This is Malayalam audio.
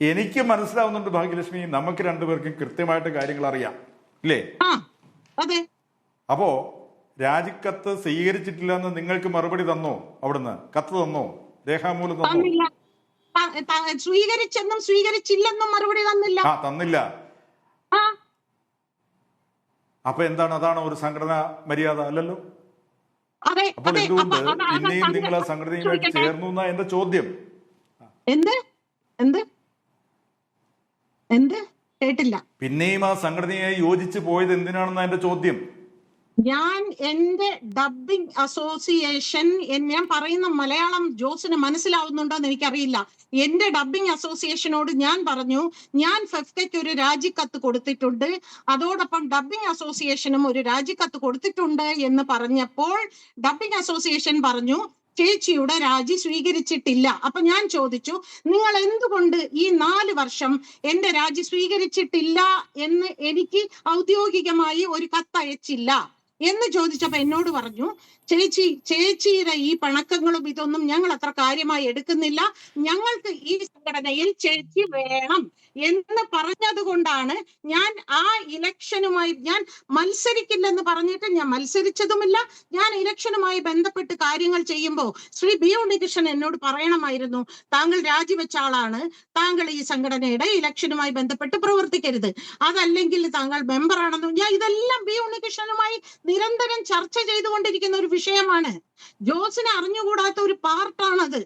എനിക്ക് മനസ്സിലാവുന്നുണ്ട് ഭാഗ്യലക്ഷ്മി നമുക്ക് രണ്ടുപേർക്കും കൃത്യമായിട്ട് കാര്യങ്ങൾ അറിയാം. ഇല്ലേ? അപ്പോ രാജിക്കത്ത് സ്വീകരിച്ചിട്ടില്ല എന്ന് നിങ്ങൾക്ക് മറുപടി തന്നോ അവിടുന്ന്? കത്ത് തന്നോ? രേഖാമൂലം തന്നോ? സ്വീകരിച്ചെന്നും സ്വീകരിച്ചില്ലെന്നും മറുപടി തന്നില്ല. ആ തന്നില്ല. അപ്പൊ എന്താണ്? അതാണ് ഒരു സംഘടനാ മര്യാദ അല്ലല്ലോ? അപ്പോൾ എന്തുകൊണ്ട് പിന്നെയും നിങ്ങൾ ആ സംഘടനയുമായിട്ട് ചേർന്നു എന്നാ എന്റെ ചോദ്യം? എന്ത്? എന്ത്? എന്ത്? കേട്ടില്ല. പിന്നെയും ആ സംഘടനയായി യോജിച്ചു പോയത് എന്തിനാണെന്ന എന്റെ ചോദ്യം? ഞാൻ എന്റെ ഡബിംഗ് അസോസിയേഷൻ ഞാൻ പറയുന്ന മലയാളം ജോസിന് മനസ്സിലാവുന്നുണ്ടോ എന്ന് എനിക്കറിയില്ല. എന്റെ ഡബിംഗ് അസോസിയേഷനോട് ഞാൻ പറഞ്ഞു ഞാൻ ഫെഫ്റ്റയ്ക്ക് ഒരു രാജിക്കത്ത് കൊടുത്തിട്ടുണ്ട്. അതോടൊപ്പം ഡബിംഗ് അസോസിയേഷനും ഒരു രാജിക്കത്ത് കൊടുത്തിട്ടുണ്ട് എന്ന് പറഞ്ഞപ്പോൾ ഡബിംഗ് അസോസിയേഷൻ പറഞ്ഞു ചേച്ചിയുടെ രാജി സ്വീകരിച്ചിട്ടില്ല. അപ്പൊ ഞാൻ ചോദിച്ചു നിങ്ങൾ എന്തുകൊണ്ട് ഈ നാല് വർഷം എന്റെ രാജി സ്വീകരിച്ചിട്ടില്ല എന്ന് എനിക്ക് ഔദ്യോഗികമായി ഒരു കത്തയച്ചില്ല? എന്ന് ചോദിച്ചപ്പോ എന്നോട് പറഞ്ഞു ചേച്ചി ചേച്ചിയുടെ ഈ പണക്കങ്ങളും ഇതൊന്നും ഞങ്ങൾ അത്ര കാര്യമായി എടുക്കുന്നില്ല. ഞങ്ങൾക്ക് ഈ സംഘടനയിൽ ചേച്ചി വേണം. എന്ന് പറഞ്ഞത് കൊണ്ടാണ് ഞാൻ ആ ഇലക്ഷനുമായി ഞാൻ മത്സരിക്കില്ലെന്ന് പറഞ്ഞിട്ട് ഞാൻ മത്സരിച്ചതുമില്ല. ഞാൻ ഇലക്ഷനുമായി ബന്ധപ്പെട്ട് കാര്യങ്ങൾ ചെയ്യുമ്പോൾ ശ്രീ ബി ഉണ്ണികൃഷ്ണൻ എന്നോട് പറയണമായിരുന്നു താങ്കൾ രാജിവെച്ച ആളാണ്. താങ്കൾ ഈ സംഘടനയുടെ ഇലക്ഷനുമായി ബന്ധപ്പെട്ട് പ്രവർത്തിക്കരുത്. അതല്ലെങ്കിൽ താങ്കൾ മെമ്പറാണെന്നും. ഞാൻ ഇതെല്ലാം ബി ഉണ്ണികൃഷ്ണനുമായി നിരന്തരം ചർച്ച ചെയ്തുകൊണ്ടിരിക്കുന്ന ഒരു വിഷയമാണ്. ജോസിന് അറിഞ്ഞുകൂടാത്ത ഒരു പാർട്ടാണത്.